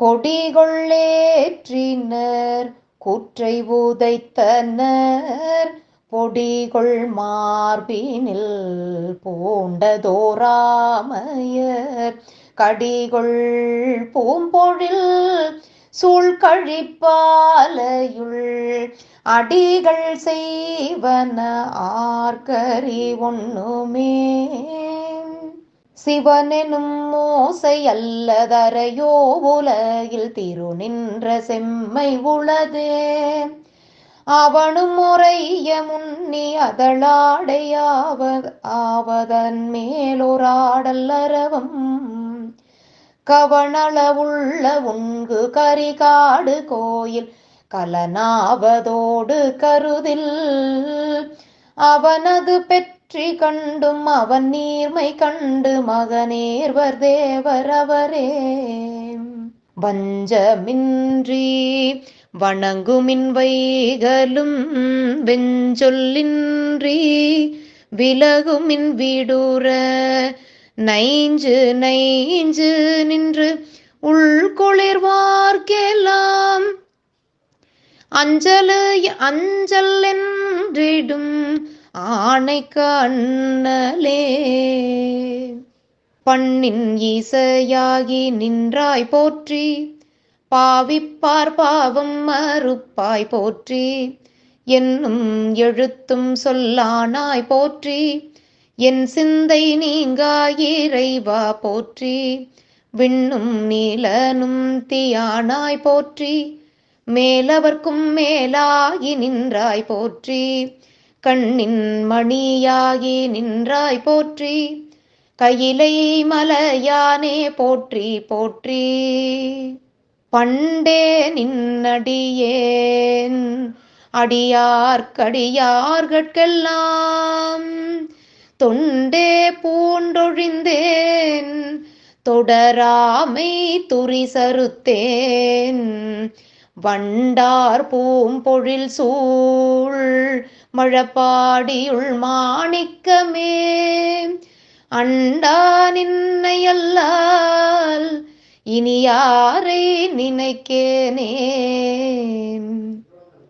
கொடிகொள்ளேற்றினர் கூற்றை உதைத்தனர். பொடிகொள் மார்பினில் பூண்டதோராமையர். கடிகொள் பூம்பொழில் சூழ்கழிப்பாலையுள் அடிகள் செய்வன ஆர்கறி ஒண்ணுமே. சிவனெனும் மோசை அல்லதரையோ உலகில் திரு நின்ற செம்மை உளதே. அவனும் முறைய முன்னி அதழாடையாவ ஆவதன் மேலொராடல் அரவம் கவனளவுள்ள உண்கு கரிகாடு கோயில் கலனாவதோடு கருதில். அவனது பெற்ற வெற்றி கண்டும் அவன் நீர்மை கண்டு மகனேர்வர் தேவர் அவரே. வஞ்சமின்றி வணங்குமின் வைகலும் வெஞ்சொல்லின்றி விலகுமின் விடுற நைஞ்சு நைஞ்சு நின்று உள்குளிர்வார்க்கெல்லாம் அஞ்சலு அஞ்சல் என்றிடும் ஆணை கண்ணலே. பண்ணின் ஈசையாகி நின்றாய் போற்றி. பாவிப்பார் பாவம் மறுப்பாய் போற்றி. என்னும் எழுத்தும் சொல்லானாய் போற்றி. என் சிந்தை நீங்காயிறைவா போற்றி. விண்ணும் நீலனும் தியானாய் போற்றி. மேலவர்க்கும் மேலாகி நின்றாய் போற்றி. கண்ணின் மணியாகி நின்றாய் போற்றி. கையிலை மலையானே போற்றி போற்றி. பண்டே நின்னடியேன் அடியார்க்கடியார்கட்கெல்லாம் தொண்டே பூண்டொழிந்தேன். தொடராமை துரி சருத்தேன் வண்டார் பூம்பொழில் சூழ். மழப்பாடியுள் மாணிக்கமே. அண்டா நின்னையல்லால் இனி யாரை நினைக்கேனே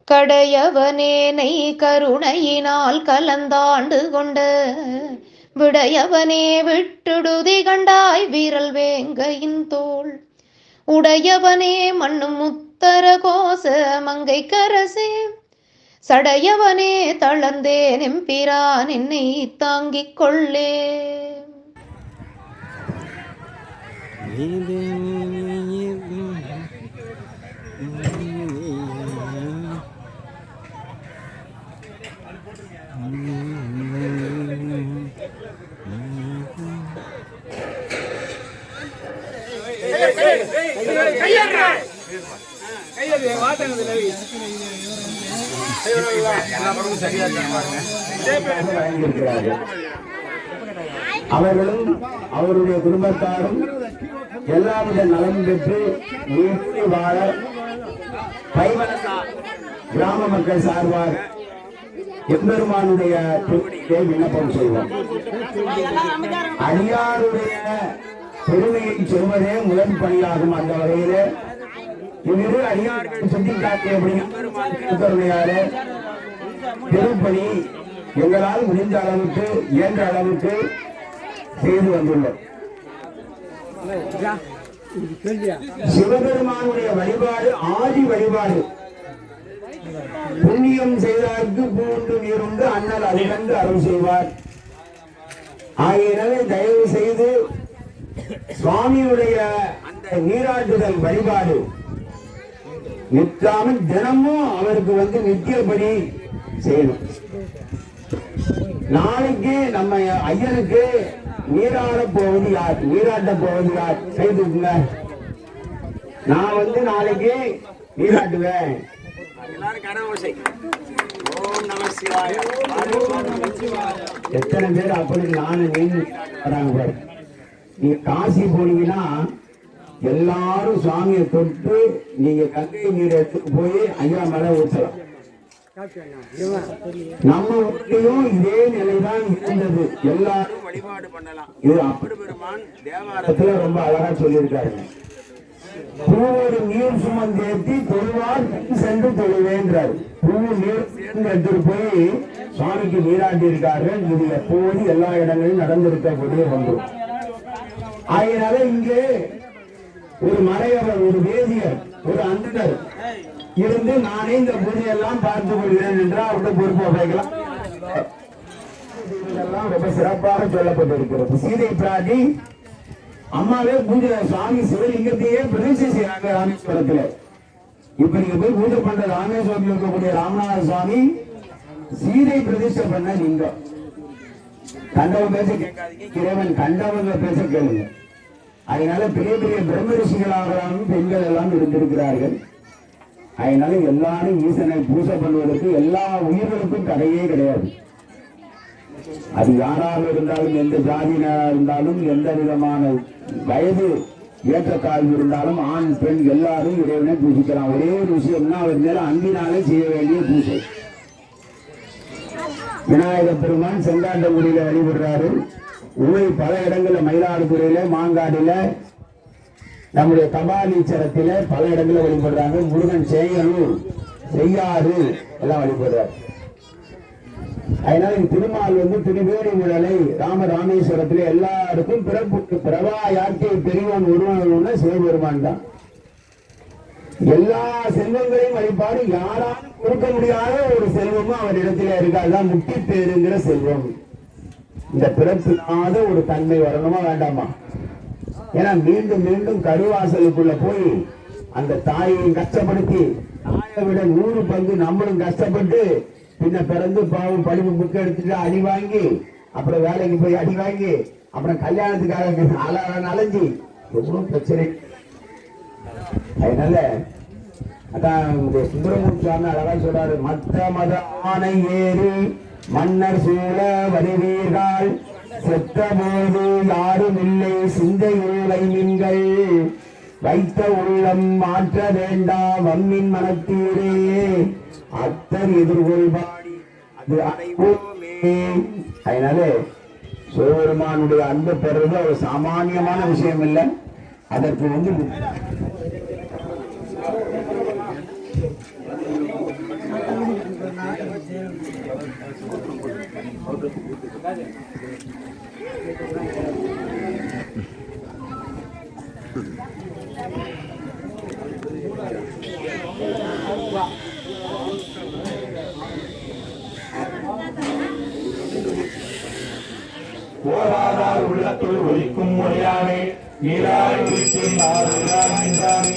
கடையவனேனை கருணையினால் கலந்தாண்டு கொண்ட விடையவனே விட்டுடுதி கண்டாய் வீரல் வேங்கையின் தோள் உடையவனே மண்ணும் முத்தர கோச மங்கை கரசே சடையவனே தளர்ந்தேன் எம்பிரான் என்னை தாங்கிக் கொள்ளே வழங்கியிருக்கிறார்கள் அவர்களும் அவருடைய குடும்பத்தாரும் எல்லாவித நலன் பெற்று நீட்டி வாழ கிராம மக்கள் சார்பாக எம்பெருமானுடைய திருவடியை விண்ணப்பம் செய்வோம். அடியாருடைய பெருமையை சொல்வதே முதல் பணியாகும் அந்த வகையிலே இவ்விரு அடியார்கள் சுட்டிக்காட்டியபடி கருணையாரே திருப்பணி எங்களால் முடிந்த அளவுக்கு இயன்ற அளவுக்கு செய்து வந்துள்ளோம். சிவபெருமானுடைய வழிபாடு ஆதி வழிபாடு. புண்ணியம் செய்தார்க்கு பூண்டு நீருண்டு அண்ணல் அருகண்டு அருள் செய்வார். ஆகையினாலே தயவு செய்து சுவாமியுடைய அந்த நீராட்டுதல் வழிபாடு நிற்காமல் தினமும் அவருக்கு வந்து நித்தியபடி செய்யணும். நாளைக்கு நம்ம ஐயனுக்கு நீராட போவது யார்? நீராட்ட போவது யார்? செய்துக்குங்க நான் வந்து நாளைக்கு நீராட்டுவேன். எத்தனை பேர் அப்படி நானும் நீங்க வராங்க பாரு. நீ காசி போனீங்கன்னா எல்லாரும் சாமியை தொட்டு நீங்க கங்கை நீர் எடுத்துட்டு போய் ஐயா மேல ஊற்றலாம் நம்ம ஊர்லயும் இதே நிலைதான் இருந்தது. எல்லாரும் வழிபாடு பண்ணலாம். இது அப்படி பெருமான் தேவாரத்துல ரொம்ப அழகா சொல்லியிருக்காரு. பூவோடு நீர் சுமந்தேத்தி தொழுவார் சென்று தொழுவேன்றார். பூ நீர் சேர்ந்து எடுத்துட்டு போய் சுவாமிக்கு நீராட்டி இருக்கார்கள் இது எப்போது எல்லா இடங்களிலும் நடந்திருக்கக்கூடிய ஒன்று. ஆகையினால இங்கே ஒரு மறையவர் ஒரு வேதியர் ஒரு அந்தனர் இருந்து நானே இந்த பூஜையெல்லாம் பார்த்து கொள்கிறேன் என்றால் அவருடைய பொறுப்பு வைக்கலாம் இதெல்லாம் ரொம்ப சிறப்பாக சொல்லப்பட்டிருக்கிறது. சீதை பிராட்டி அம்மாவே பூஜை சுவாமி சிவலிங்கத்தையே பிரதிஷ்டை செய்யறாங்க ராமேஸ்வரத்துல. இப்ப நீங்க போய் பூஜை பண்ற ராமேஸ்வரத்தில் இருக்கக்கூடிய ராமநாத சுவாமி சீதை பிரதிஷ்டை பண்ண லிங்கம் கண்டவன் பேச கேட்காதீங்க. இறைவன் கண்டவங்க பேச கேளுங்க. அதனால பெரிய பெரிய பிரம்ம ரிஷிகளாகலாம் பெண்கள் எல்லாம் இருந்திருக்கிறார்கள். அதனால எல்லாரும் ஈசனை பூஜை பண்ணுவதற்கு எல்லா உயிர்களுக்கும் தடையே கிடையாது. அது யாராக இருந்தாலும் எந்த ஜாதியினராக இருந்தாலும் எந்த விதமான வயது ஏற்றத்தாழ்வு இருந்தாலும் ஆண் பெண் எல்லாரும் இறைவனை பூஜிக்கலாம். ஒரே ஒரு விஷயம்னா அவர் மேல அன்பினாலே செய்ய வேண்டிய பூஜை. விநாயக பெருமான் செங்காண்டங்குடியில வழிபடுறாரு. உண்மை பல இடங்களில் மயிலாடுதுறையில மாங்காடுல நம்முடைய கபாலீச்சரத்தில பல இடங்களில் வழிபடுறாங்க. முருகன் செய்யலூர் செய்யாறு எல்லாம் வழிபடுறாரு. அதனால திருமால் வந்து திருவேணி உடலை ராம ராமேஸ்வரத்துல எல்லாருக்கும் பிறப்புக்கு பிரபா யாக்கை பெரியவன் ஒருவன் சிவபெருமான் தான். எல்லா செல்வங்களையும் வழிபாடு யாராலும் கொடுக்க முடியாத ஒரு செல்வமும் அவர் இடத்துல இருக்கு. அதுதான் முக்தி பேருங்கிற செல்வம். இந்த பிறப்பில்லாத ஒரு தன்மை வரணுமா வேண்டாமா? ஏன்னா மீண்டும் மீண்டும் கருவாசலுக்குள்ள போய் அந்த தாயையும் கஷ்டப்படுத்தி தாயை விட நூறு பங்கு நம்மளும் கஷ்டப்பட்டு பின்ன பிறந்து பாவம் படிப்பு புக்கு எடுத்துட்டு அடி வாங்கி அப்புறம் வேலைக்கு போய் அடி வாங்கி அப்புறம் கல்யாணத்துக்காக அலைஞ்சி எவ்வளவு பிரச்சனை. அதனால அதான் இந்த சுந்தரமூர்த்தி சுவாமி அழகா சொல்றாரு மத்த மத ஆணை ஏறி மன்னர் சூழ வருவீர்கள் செத்தபோது யாருமில்லை யாரும் இல்லை சிந்தையுள்ளை நீங்கள் வைத்த உள்ளம் மாற்ற வேண்டாம் வம்மின் மனத்தீரே. அத்தர் எதிர்கொள்பாடி அது அனைவோமே. அதனால சிவபெருமானுடைய அன்பு பெறுறது ஒரு சாமானியமான விஷயம் இல்லை அதற்கு வந்து போராதார் உள்ளத்துள் ஒலிக்கும் மொழியானே நீராய் குறித்து நாடுகிறார் நின்றானே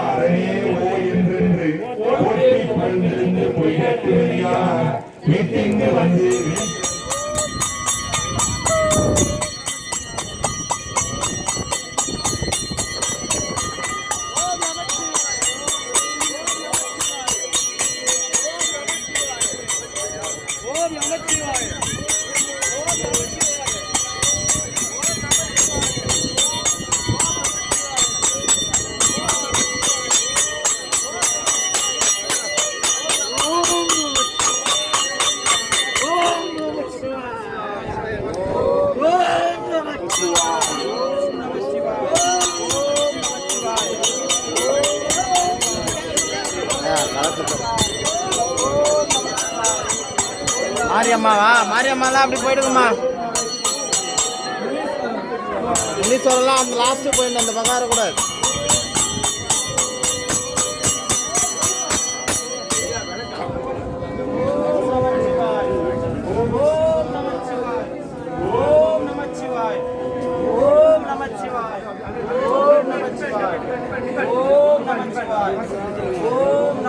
Yeah. மாதிரிலாம் அப்படி போயிடுங்கம்மா. முனீஸ்வரெல்லாம் அந்த லாஸ்ட்டு போயிருந்தேன் அந்த பக்கம் வரக்கூடாது Oh!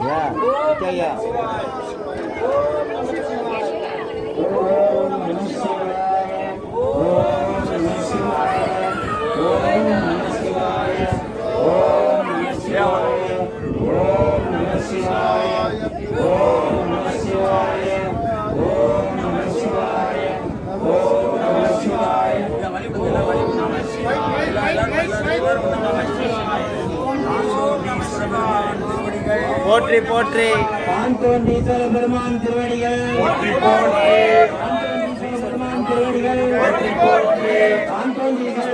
ராஜா ஐயா போற்றி போற்றி. பெருமான் திருவடிகள். ஆந்தோண்டீஸ்வர பெருமான் திருவடிகள். பெருமான் திருவடிகள். ஆந்தோண்டீஸ்வர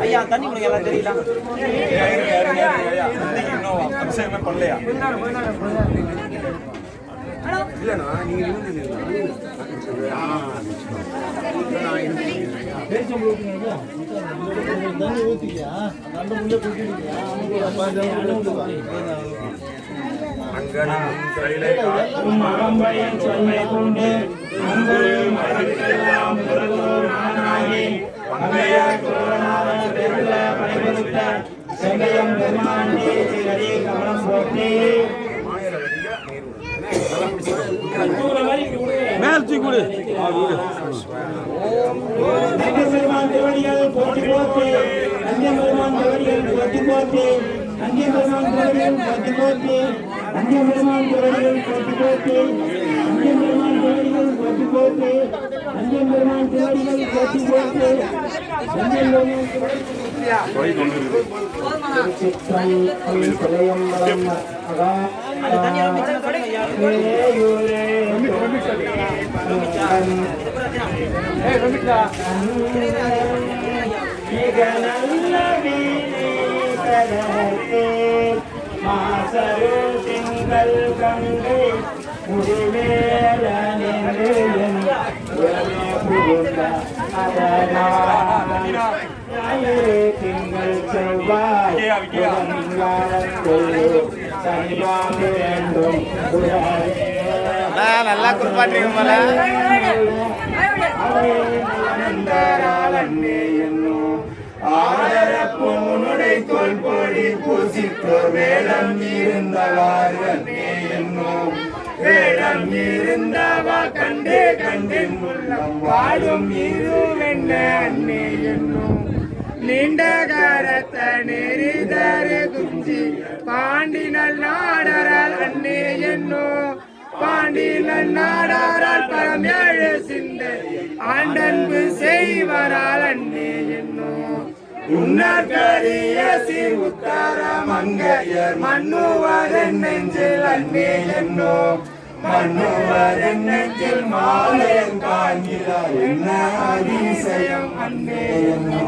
ஐயா தண்ணி கொடுங்க எல்லாம் தெரியல இன்னும் அபிஷேகமே பண்ணலையா இல்லைண்ணா நீங்க மகம்பயன் சொல்லை கொண்டு அன்பு மரத்தெல்லாம் புறத்தோர் நானாகி அங்கைய பெருள செங்கையம் பெருமான் கமலம் போற்றி மேல் தூக்கி கொடு. நந்தியம் பெருமான் மிக நல்ல வீரே மாசரு திங்கள் கங்கை திங்கள் செவ்வாய் நல்லா குளிப்பாட்டுறீங்க போல. ஆதரப்பூனுடை தோல் போடி பூசித்தோர் வேடம் இருந்தவாறு என்னும் வேடம் இருந்தவா கண்டே கண்டின் உள்ளம் வாழும் இருவென்ன அண்ணே என்னும் நீண்ட கரத்த நெறிதரு குஞ்சி பாண்டினல் நாடரால் அன்னே என்னோ. பாண்டினல் நாடாரால் பரம் ஏழு சிந்தை. ஆண்டன்பு செய்வரால் அன்னே என்னோ. உன்னற்கரிய சீர் உத்தர மன்னுவதன் நெஞ்சில் அன்னே என்னோ. மன்னுவதன் நெஞ்சில் மாலையன் காண்கிறார். என்ன அதிசயம் அன்னே என்னோ.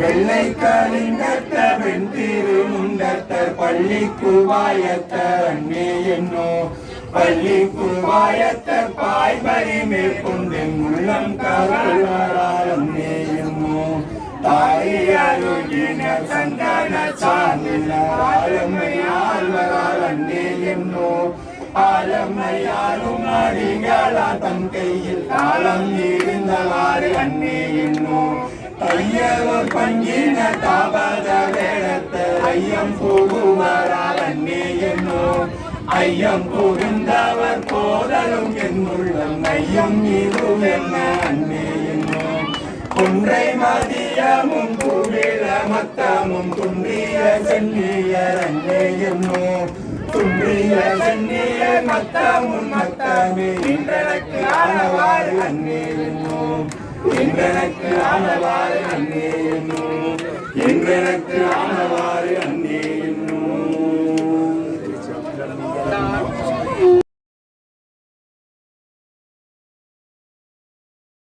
வெள்ளை கலிங்கத்த வெண்திரு முண்டத்த பள்ளி குவாயத்த அண்ணே என்னோ. பள்ளி குவாயத்த பாய் பாய்மறி மேற்கொண்டென் உள்ளம் கருளாரால் என்னோ. தாயருகின சந்தன சாந்தின ஆளுமை ஆழ்வரால் என்னோ. ஆலம்மையாலும் அடிகளா தன் கையில் தாளம் இருந்தவாறு அன்னே என்னோ. ஐயவர் பங்கின தாபத வேடத்த ஐயம் புகுவரால் அன்னே என்னோ ஐயம் புகுந்தவர் போதலும் என் உள்ளம் ஐயம் இது என்ன அன்னே என்னோ குன்றை மதியமும் குவிழ மத்தமும் குன்றிய சென்னியர் அன்னே என்னோ துன்றிய சென்னிய மத்தமும் மத்தமே இன்றனக்கு ஆனவாறு அன்னே என்னோ இன்றனக்கு ஆனவாறு அன்னே என்னும் இன்றனக்கு ஆனவாறு அன்னே